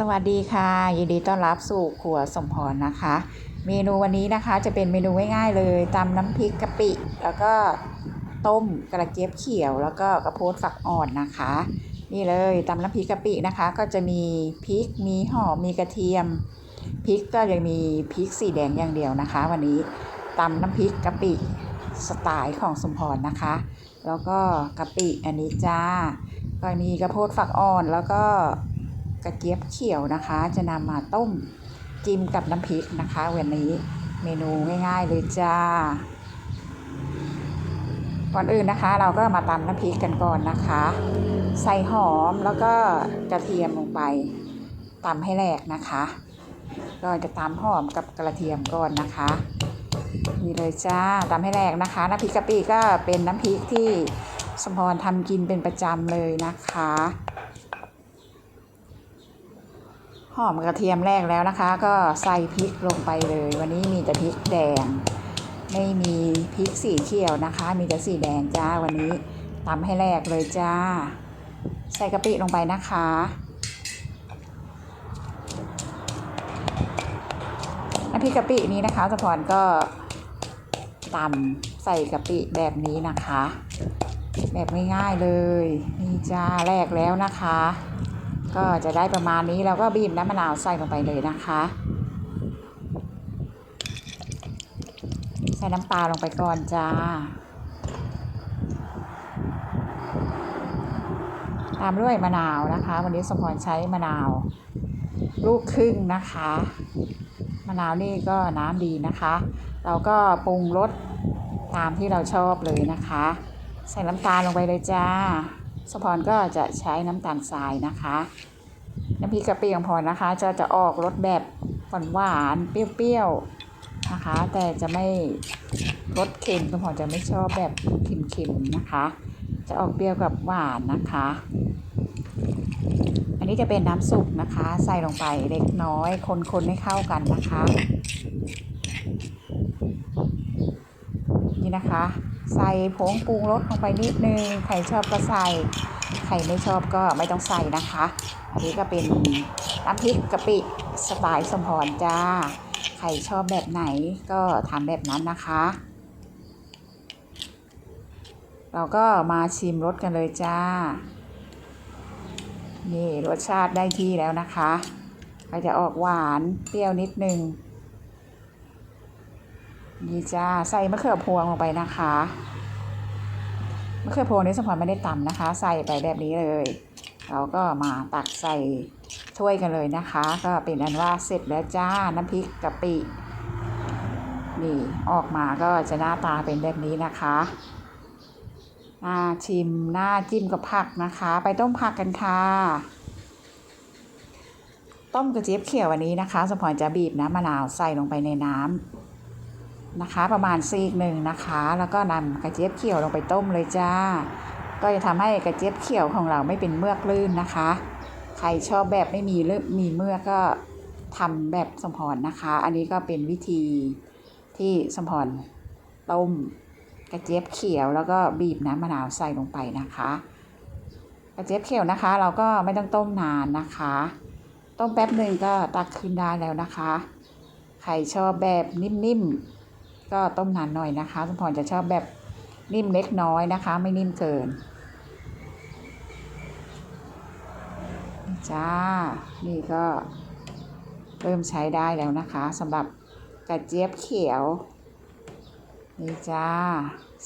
สวัสดีค่ะยินดีต้อนรับสู่ครัวสมพรนะคะ เมนูวันนี้นะคะจะเป็นเมนูง่ายๆเลยตำน้ำพริกกะปิ แล้วก็ต้มกระเจี๊ยบเขียว แล้วก็กระโพดฝักอ่อนนะคะ นี่เลยตำน้ำพริกกะปินะคะ ก็จะมีพริกมีหอมมีกระเทียมพริกก็จะมีพริกสีแดงอย่างเดียวนะคะ วันนี้ตำน้ำพริกกะปิสไตล์ของสมพรนะคะ แล้วก็กะปิอันนี้จ้าก็มีกระโพดฝักอ่อนแล้วก็ กระเจี๊ยบเขียวนะคะ จะนำมาต้มจิ้มกับน้ำพริกนะคะ วันนี้เมนูง่าย ๆ เลยจ้า ก่อนอื่นนะคะ เราก็มาตำน้ำพริกกันก่อนนะคะ ใส่หอมแล้วก็กระเทียมลงไปตำให้แหลกนะคะ ก็จะตำหอมกับกระเทียมก่อนนะคะนี่เลยจ้าตำให้แหลกนะคะน้ำพริกกะปิก็เป็นน้ำพริกที่สมพรทำกินเป็นประจำเลยนะคะ หอมกระเทียมแรกแล้วนะคะ ก็ใส่พริกลงไปเลย วันนี้มีแต่พริกแดง ไม่มีพริกสีเขียวนะคะ มีแต่สีแดงจ้าวันนี้ตำให้แรกเลยจ้า ใส่กะปิลงไปนะคะน้ำพริกกะปินี้นะคะสะพรก็ตำใส่กะปิแบบนี้นะคะ แบบง่ายๆเลยนี่จ้าแรกแล้วนะคะ ก็จะได้ประมาณนี้เราก็บีบน้ำมะนาวใส่ลงไปเลยนะคะ ใส่น้ำปลาลงไปก่อนจ้า ตามด้วยมะนาวนะคะ วันนี้สมพรใช้มะนาว ลูกครึ่งนะคะ มะนาวนี่ก็น้ำดีนะคะ เราก็ปรุงรสตามที่เราชอบเลยนะคะ ใส่น้ำตาลลงไปเลยจ้า สมพรก็จะใช้น้ำตาลทรายนะคะน้ำพริกกะปิของพรนะคะ จะจะออกรสแบบหวานๆเปรี้ยวๆนะคะ แต่จะไม่รสเค็มสมพรจะไม่ชอบแบบเค็มๆนะคะ จะออกเปรี้ยวกับหวานนะคะ อันนี้จะเป็นน้ำซุปนะคะ ใส่ลงไปเล็กน้อย คนๆให้เข้ากันนะคะ นี่นะคะ ใส่ผงปรุงรสลงไปนิดนึงใครชอบก็ใส่ใครไม่ชอบก็ไม่ต้องใส่นะคะ อันนี้ก็เป็นน้ำพริกกะปิสไตล์สมพรจ้า ใครชอบแบบไหนก็ทำแบบนั้นนะคะ เราก็มาชิมรสกันเลยจ้า นี่รสชาติได้ที่แล้วนะคะ ก็จะออกหวานเปรี้ยวนิดนึง นี่จ้าใส่มะเขือพวงลงไปนะคะมะเขือพวงนี้สมพรไม่ได้ตำนะคะ ใส่ไปแบบนี้เลย เราก็มาตักใส่ถ้วยกันเลยนะคะ ก็เป็นอันว่าเสร็จแล้วจ้าน้ำพริกกะปินี่ออกมาก็จะหน้าตาเป็นแบบนี้นะคะน่าชิมหน่าจิ้มกับผักนะคะ ไปต้มผักกันค่ะ ต้มกระเจี๊ยบเขียววันนี้นะคะ สมพรจะบีบน้ำมะนาวใส่ลงไปในน้ำ นะคะ ประมาณซีกหนึ่งนะคะ แล้วก็นำกระเจี๊ยบเขียวลงไปต้มเลยจ้า ก็จะทำให้กระเจี๊ยบเขียวของเราไม่เป็นเมือกลื่นนะคะ ใครชอบแบบไม่มีเลือมีเมือกก็ทำแบบสมพรนะคะ อันนี้ก็เป็นวิธีที่สมพรต้มกระเจี๊ยบเขียวแล้วก็บีบน้ำมะนาวใส่ลงไปนะคะ กระเจี๊ยบเขียวนะคะ เราก็ไม่ต้องต้มนานนะคะ ต้มแป๊บหนึ่งก็ตักขึ้นได้แล้วนะคะ ใครชอบแบบนิ่มๆ ก็ต้มนานหน่อยนะคะสมพรจะชอบแบบนิ่มเล็กน้อยนะคะ ไม่นิ่มเกิน จ้า นี่ก็เริ่มใช้ได้แล้วนะคะสำหรับกระเจี๊ยบเขียว นี่จ้า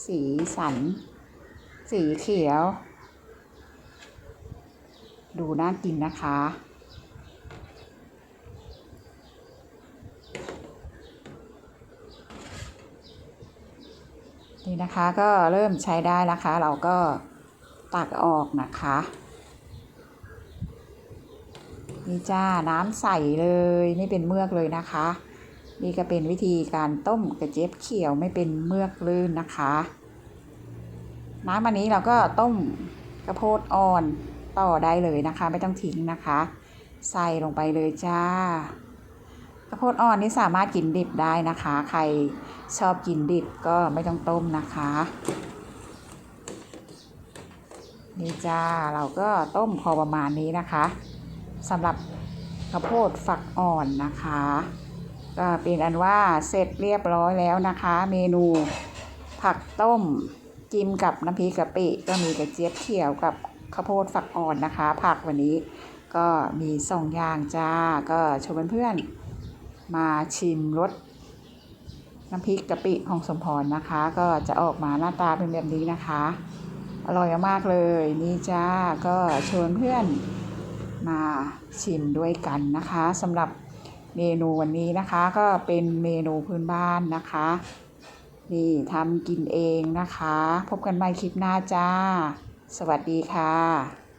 สีสัน สีเขียว ดูน่ากินนะคะ นี่นะคะก็เริ่มใช้ได้นะคะ เราก็ตักออกนะคะนี่จ้าน้ำใสเลยไม่เป็นเมือกเลยนะคะ นี่ก็เป็นวิธีการต้มกระเจี๊ยบเขียวไม่เป็นเมือกลื่นนะคะ น้ำอันนี้เราก็ต้มกระโพดอ่อนต่อได้เลยนะคะ ไม่ต้องทิ้งนะคะ ใส่ลงไปเลยจ้า กระโพดอ่อนนี่สามารถกินดิบได้นะคะ ใครชอบกินดิบก็ไม่ต้องต้มนะคะ นี่จ้าเราก็ต้มพอประมาณนี้นะคะสำหรับข้าวโพดฝักอ่อนนะคะ ก็เป็นอันว่าเสร็จเรียบร้อยแล้วนะคะ เมนูผักต้มจิ้มกับน้ำพริกกะปิก็มีกระเจี๊ยบเขียวกับข้าวโพดฝักอ่อนนะคะ ผักวันนี้ก็มีสองอย่างจ้าก็ชวนเพื่อนๆ มาชิมรสน้ำพริกกะปิของสมพรนะคะ ก็จะออกมาหน้าตาเป็นแบบนี้นะคะ อร่อยมากเลยนี่จ้าก็ชวนเพื่อนมาชิมด้วยกันนะคะสำหรับเมนูวันนี้นะคะก็เป็นเมนูพื้นบ้านนะคะ นี่ทำกินเองนะคะ พบกันใหม่คลิปหน้าจ้า สวัสดีค่ะ